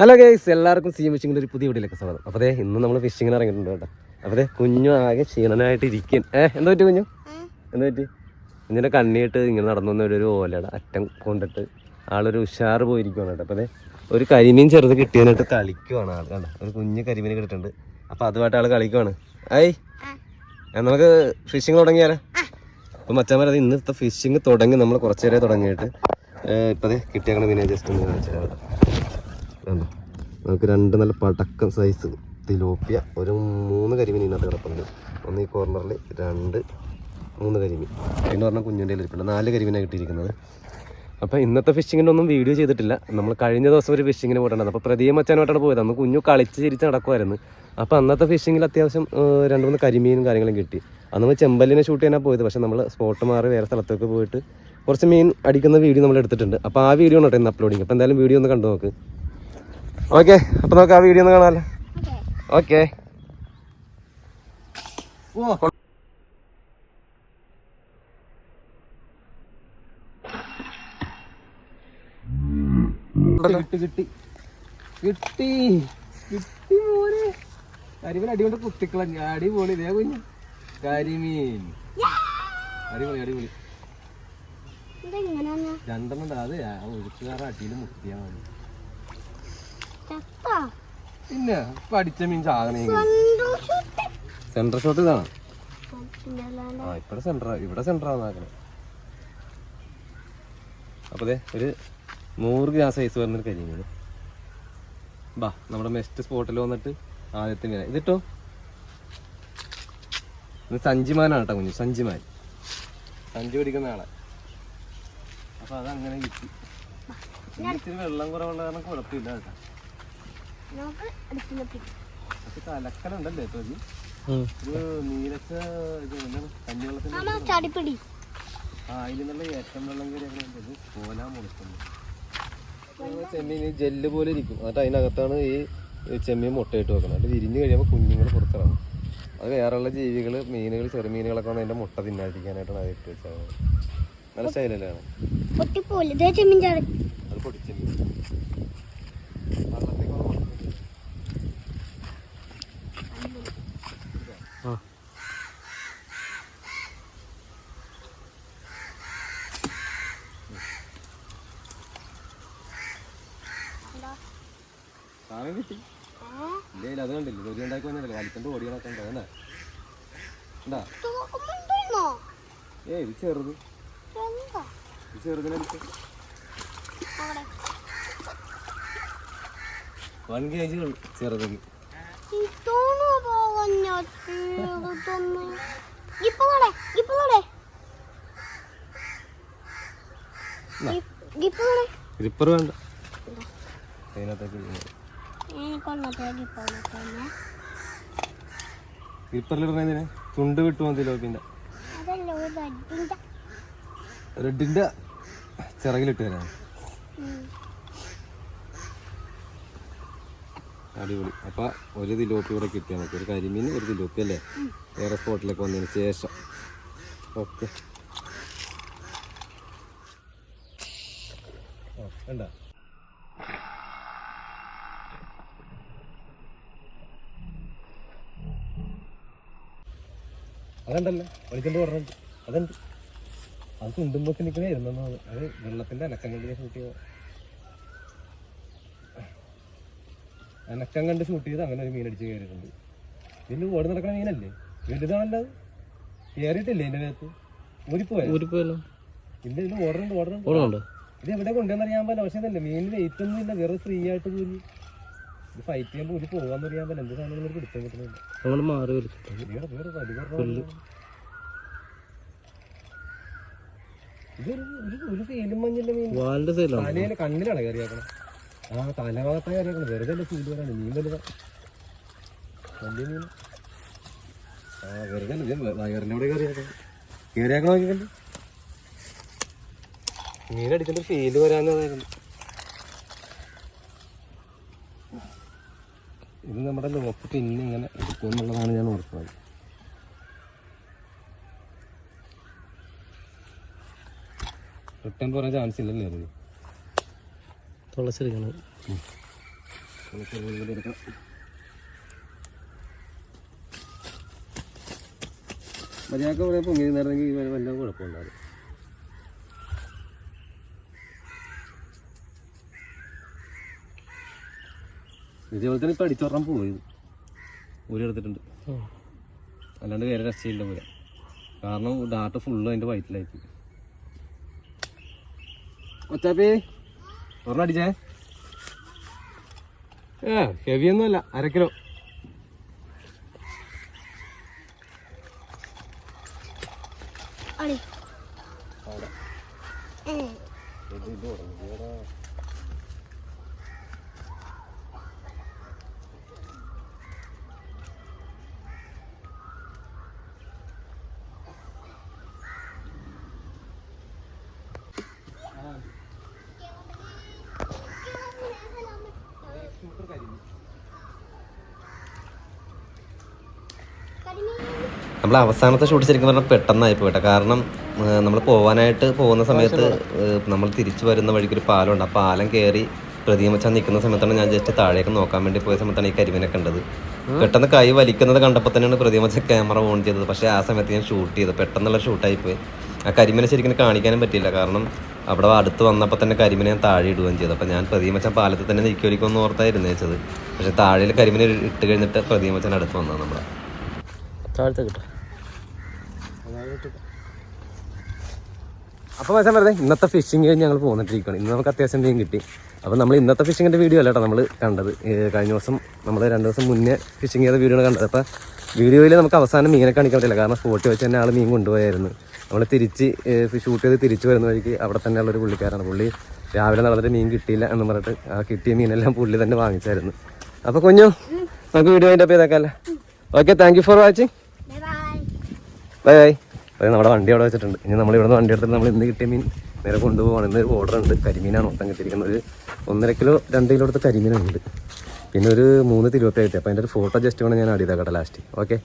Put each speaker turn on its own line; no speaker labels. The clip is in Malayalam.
ഹലോ ഗൈസ് എല്ലാവർക്കും സീ ഫിഷിങ്ങിന്റെ ഒരു പുതിയ വീട്ടിലേക്ക് സ്വാഗതം. അപ്പോൾ അതെ ഇന്ന് നമ്മൾ ഫിഷിങ്ങിന് ഇറങ്ങിയിട്ടുണ്ട് കേട്ടോ. അപ്പോൾ അതെ കുഞ്ഞു ആകെ ക്ഷീണനായിട്ട് ഇരിക്കും ഏ എന്താ പറ്റി കുഞ്ഞു? എന്താ പറ്റി? കുഞ്ഞിന്റെ കണ്ണിയിട്ട് ഇങ്ങനെ നടന്നു വന്ന ഒരു ഓലയുടെ അറ്റം കൊണ്ടിട്ട് ആളൊരു ഉഷാറ് പോയിരിക്കുവാണ് കേട്ടോ. അപ്പോൾ അതെ ഒരു കരിമീൻ ചെറുത് കിട്ടിയതിനായിട്ട് കളിക്കുവാണ് ആൾ കണ്ട? ഒരു കുഞ്ഞ് കരിമീൻ കിട്ടിയിട്ടുണ്ട്. അപ്പോൾ അതുമായിട്ട് ആൾ കളിക്കുവാണ്. ഐ നമുക്ക് ഫിഷിങ് തുടങ്ങിയാലോ അപ്പോൾ മച്ചാമാരത് ഇന്നത്തെ ഫിഷിങ് തുടങ്ങി. നമ്മൾ കുറച്ച് നേരം തുടങ്ങിയിട്ട് ഇപ്പം അതെ കിട്ടിയാൽ മീനെ ജസ്റ്റ് ഒന്ന് കാണിച്ചു കേട്ടോ. കണ്ടോ? നമുക്ക് രണ്ട് നല്ല പടക്കം സൈസ് തിലോപ്പിയ ഒരു മൂന്ന് കരിമീൻ ഇതിനകത്ത് കിടപ്പുണ്ട്. ഒന്ന് ഈ കോർണറിൽ രണ്ട് മൂന്ന് കരിമീൻ. പിന്നെ പറഞ്ഞാൽ കുഞ്ഞിന്റെ ഇരിപ്പുണ്ട്. നാല് കരിമീനാണ് കിട്ടിയിരിക്കുന്നത്. അപ്പോൾ ഇന്നത്തെ ഫിഷിങ്ങിന്റെ ഒന്നും വീഡിയോ ചെയ്തിട്ടില്ല. നമ്മൾ കഴിഞ്ഞ ദിവസം ഒരു ഫിഷിങ്ങിന് പോയിട്ടുണ്ടായിരുന്നു. അപ്പോൾ പ്രതീയ മച്ചാനായിട്ടാണ് പോയത്. അന്ന് കുഞ്ഞു കളിച്ച് ചിരിച്ച് നടക്കുമായിരുന്നു അപ്പോൾ അന്നത്തെ ഫിഷിങ്ങിൽ അത്യാവശ്യം രണ്ട് മൂന്ന് കരിമീനും കാര്യങ്ങളും കിട്ടി. അന്ന് നമ്മൾ ചെമ്പല്ലിനെ ഷൂട്ട് ചെയ്യാനാണ് പോയത്. പക്ഷേ നമ്മൾ സ്പോട്ട് മാറി വേറെ സ്ഥലത്തൊക്കെ പോയിട്ട് കുറച്ച് മീൻ അടിക്കുന്ന വീഡിയോ നമ്മൾ എടുത്തിട്ടുണ്ട്. അപ്പോൾ ആ വീഡിയോ ആണ് കേട്ടോ ഇന്ന് അപ്ലോഡിങ് അപ്പോൾ എന്തായാലും വീഡിയോ ഒന്ന് കണ്ടു നോക്ക്. ഓക്കെ അപ്പോൾ നമുക്ക് ആ വീഡിയോ ഒന്ന് കാണാമല്ലോ ഓക്കെ. കിട്ടി കിട്ടി. കിട്ടി കിട്ടി മോനെ. കരിമീൻ അടികൊണ്ട് കുത്തിക്കള അടിപൊളി ഇതേ കുഞ്ഞു. കരിമീൻ. അടിപൊളി അടിപൊളി. രണ്ടെണ്ണം അത് ഒഴുക്കുകാറ അടിയിൽ മുട്ടിയാ മതി. പിന്നെ പഠിച്ച മീൻ സാധനം സെൻട്രൽ ഷോട്ട് ഇതാണ്. ആ ഇവിടെ സെന്റർ ഇവിടെ സെൻട്ര ആക്കണേ. അപ്പോൾ ദേ ഒരു നൂറ് ഗ്രാം സൈസ് വരുന്നൊരു കരിമീൻ ബാ നമ്മുടെ മെസ്റ്റ് സ്പോട്ടിൽ വന്നിട്ട് ആദ്യത്തെ മീന. ഇതിട്ടോ ഇത് സഞ്ചിമാനാണ് കേട്ടോ കുഞ്ഞു സഞ്ചിമാൻ. സഞ്ചി പിടിക്കുന്ന ആളെ. അപ്പൊ അതങ്ങനെ കിട്ടി. ഇച്ചിരി വെള്ളം കുറവുള്ള കാരണം കുഴപ്പമില്ല കേട്ടോ.
നമുക്ക് അടുത്ത്
കലക്കലുണ്ടല്ലേ ഇത്? കഞ്ഞിവെള്ളത്തിന്റെ
ചടിപ്പിടി.
ആ ഏറ്റവും വെള്ളം മുളക്കുന്നു ചെമ്മീൻ ജെല്ല് പോലെ ഇരിക്കും. എന്നിട്ട് അതിനകത്താണ് ഈ ചെമ്മീൻ മുട്ടയിട്ട് വെക്കുന്നത്. അത് വിരിഞ്ഞ് കഴിയുമ്പോൾ കുഞ്ഞുങ്ങൾ പുറത്തിറങ്ങും. അത് വേറെയുള്ള ജീവികൾ മീനുകൾ ചെറുമീനുകളൊക്കെ വന്ന് അതിന്റെ മുട്ട തിന്നാതിരിക്കാനായിട്ടാണ് അത് ഇട്ട് വെച്ചത്. നല്ല സ്റ്റൈലല്ലേ അത് പൊടിച്ചെമ്മീൻ വെള്ളത്തേക്ക് ഒന്ന് മുട്ട ആ സാധനം കിട്ടി. ഇല്ല അത് കണ്ടില്ല? ഒരു ഉണ്ടാക്കി വന്നില്ല വലിക്കൊണ്ട് ഓടിയണൊക്കെ ഉണ്ടോ അല്ലേ? ഏ ഇത് ചെറുത്. ഇത്
ചെറുതിനെടുത്ത്
വൺ കെ ജി ചെറുതിന്. ഗ്രിപ്പർ വേണ്ട. അതിനകത്തേക്ക്
എനിക്കൊന്നത്തെ ഇപ്പൊ തന്നെ
ഗ്രിപ്പറിലിടുന്നതിന് ചുണ്ട് വിട്ടു
മതി റെഡിന്റെ
റെഡിന്റെ ചിറകിലിട്ട് തരാം അടിപൊളി. അപ്പൊ ഒരു തിലോപ്പി ഇവിടെ കിട്ടിയ നമുക്ക് ഒരു കരിമീൻ ഒരു തിലോപ്പി അല്ലേ? വേറെ സ്പോട്ടിലേക്ക് വന്നതിന് ശേഷം. ഓക്കെ. കണ്ട? അതുണ്ടല്ലോ. വലിക്കൊണ്ട് പറഞ്ഞു അതുണ്ട്. അത് തുണ്ടുമ്പോ നിൽക്കുന്ന ഇരുന്നു അത് വെള്ളത്തിന്റെ അനക്കം കണ്ടിട്ട് ഷൂട്ട് ചെയ്ത അനക്കം കണ്ട് ഷൂട്ട് ചെയ്ത് അങ്ങനെ ഒരു മീൻ അടിച്ച് കയറിയിട്ടുണ്ട്. ഇതിൽ ഓടി നടക്കുന്ന മീനല്ലേ? വലുതാണല്ലോ കയറിയിട്ടില്ലേ എന്റെ അകത്ത്? ഊരിപ്പോയ?
ഊരിപ്പോയല്ലോ.
ഇല്ല ഇതിൽ ഓടുന്നുണ്ട് ഓടുന്നുണ്ട് ഇത് എവിടെ കൊണ്ടുവന്നറിയാൻ പറ്റില്ല പക്ഷേ ഇതല്ലേ മീൻ വെയിറ്റ് ഒന്നും ഇല്ല വേറെ ഫ്രീ ആയിട്ട് പോയി. ഇത് ഫൈറ്റ് ചെയ്യുമ്പോൾ എന്ത് സാധനം നിങ്ങൾക്ക് പിടുത്തം കിട്ടുന്നില്ല
നമ്മൾ മാറി വലിച്ചിട്ട്.
വേറെ വേറെ വലി ഇതൊരു ഒരു മീൻ.
വാലിന്റെ
തലയിലെ കണ്ണിലാണ് കയറിയാക്കണം ആ തലഭാഗത്താണ് കയറിയാക്കണം വെറുതെ അല്ല ചൂട് വരാണ് മീൻ വലുതാ. വലിയ മീൻ. ആ വെറുതെ അല്ല ഇത് വയറിന്റെ അവിടെ കയറിയാക്കണം കയറിയാക്കണം നോക്കിക്കണ്ട്. മീൻ അടിച്ചിട്ട് ഫീൽ വരാന്നതായിരുന്നു ഇത് നമ്മുടെ ലോക്ക് ഇന്നിങ്ങനെ ഇങ്ങനെ എടുക്കുമെന്നുള്ളതാണ് ഞാൻ ഓർക്കുന്നത്. റിട്ടേൺ പറയാൻ ചാൻസ് ഇല്ലല്ലേ അത്
തുളച്ചെടുക്കണം.
മര്യാദ എടുക്കാം മര്യാദയ്ക്ക് പറയാൻ പൊങ്ങി നിന്നിരുന്നെങ്കിൽ വല്ല കുഴപ്പമുണ്ടാകും ഇതേപോലെ തന്നെ ഇപ്പം അടിച്ചോറാൻ പോയത്. ഊരി എടുത്തിട്ടുണ്ട്. അല്ലാണ്ട് വേറെ രക്ഷയില്ല പോലെ കാരണം ഡാറ്റ ഫുള്ള് അതിന്റെ വയറ്റിലായിപ്പോയി ഒച്ചാപ്പി ഒരെണ്ണം അടിച്ചേ. ഏ ഹെവിയൊന്നും അല്ല. അര കിലോ.
അടി ഏ
നമ്മൾ അവസാനത്തെ ഷൂട്ട് ശരിക്കും പറഞ്ഞാൽ പെട്ടെന്നായി പോയിട്ടെ കാരണം നമ്മൾ പോവാനായിട്ട് പോകുന്ന സമയത്ത് നമ്മൾ തിരിച്ചു വരുന്ന വഴിക്ക് ഒരു പാലമുണ്ട് ആ പാലം കയറി പ്രതിമച്ചാൻ നിൽക്കുന്ന സമയത്താണ് ഞാൻ ജസ്റ്റ് താഴേക്ക് നോക്കാൻ വേണ്ടി പോയ സമയത്താണ് ഈ കരിമീനെ കണ്ടത്. പെട്ടെന്ന് കൈ വലിക്കുന്നത് കണ്ടപ്പോൾ തന്നെയാണ് പ്രതിമച്ച ക്യാമറ ഓൺ ചെയ്തത്. പക്ഷേ ആ സമയത്ത് ഞാൻ ഷൂട്ട് ചെയ്തത്. പെട്ടെന്നുള്ള ഷൂട്ടായി പോയി ആ കരിമീനെ ശരിക്കും കാണിക്കാനും പറ്റിയില്ല. കാരണം അവിടെ അടുത്ത് വന്നപ്പോൾ തന്നെ കരിമീനെ ഞാൻ താഴെ ഇടുകയും ചെയ്തു. അപ്പോൾ ഞാൻ പ്രതിമച്ചൻ പാലത്തിൽ തന്നെ നിൽക്കുമായിരിക്കുമെന്ന് ഓർത്തായിരുന്നു വെച്ചത് പക്ഷേ താഴെ കരിമീനെ ഇട്ട് കഴിഞ്ഞിട്ട് പ്രതിമച്ചൻ അടുത്ത് വന്നത് നമ്മുടെ
താഴത്തെ കിട്ടും
അപ്പോൾ വെച്ചാൽ വെറുതെ ഇന്നത്തെ ഫിഷിങ് ഞങ്ങൾ പോന്നിട്ടിരിക്കുകയാണ് ഇന്ന് നമുക്ക് അത്യാവശ്യം മീൻ കിട്ടി. അപ്പോൾ നമ്മൾ ഇന്നത്തെ ഫിഷിങ്ങിന്റെ വീഡിയോ അല്ല കേട്ടോ നമ്മൾ കണ്ടത്. കഴിഞ്ഞ ദിവസം നമ്മൾ രണ്ട് ദിവസം മുന്നേ ഫിഷിങ് ചെയ്ത വീഡിയോ ആണ് കണ്ടത്. അപ്പോൾ വീഡിയോയിൽ നമുക്ക് അവസാനം മീനെ കാണിക്കാൻ പറ്റില്ല. കാരണം സ്പോട്ടിൽ വെച്ച് തന്നെ ആൾ മീൻ കൊണ്ടുപോയായിരുന്നു. നമ്മൾ തിരിച്ച് ഷൂട്ട് ചെയ്ത് തിരിച്ചു വരുന്ന വഴിക്ക് അവിടെ തന്നെ ഉള്ളൊരു പുള്ളിക്കാരാണ് പുള്ളി രാവിലെ നടന്നിട്ട് മീൻ കിട്ടിയില്ല എന്ന് പറഞ്ഞിട്ട് ആ കിട്ടിയ മീനെല്ലാം പുള്ളി തന്നെ വാങ്ങിച്ചായിരുന്നു. അപ്പോൾ കുഞ്ഞു നമുക്ക് വീഡിയോ അതിന്റെ അപ്പോൾ ഇതാക്കാല്ലേ okay thank you for watching
bye bye
അതായത് നമ്മുടെ വണ്ടി അവിടെ വെച്ചിട്ടുണ്ട്. ഇനി നമ്മൾ ഇവിടുന്ന് വണ്ടി എടുത്തിട്ട് നമ്മൾ ഇന്ന് കിട്ടിയ മീൻ നേരെ കൊണ്ടുപോകണം ഇന്ന് ഒരു ഓർഡർ ഉണ്ട്. കരിമീനാണ് മൊത്തം കിട്ടിയിരിക്കുന്നത്. ഒരു ഒന്നര കിലോ രണ്ട് കിലോ എടുത്ത കരിമീനുണ്ട്. പിന്നെ ഒരു മൂന്ന് തിരുവപ്പ കിട്ടി അപ്പോൾ അതിന്റെ ഒരു ഫോട്ടോ ജസ്റ്റ് വേണം ഞാൻ ആഡ് ചെയ്താക്കട്ടെ ലാസ്റ്റ് ഓക്കെ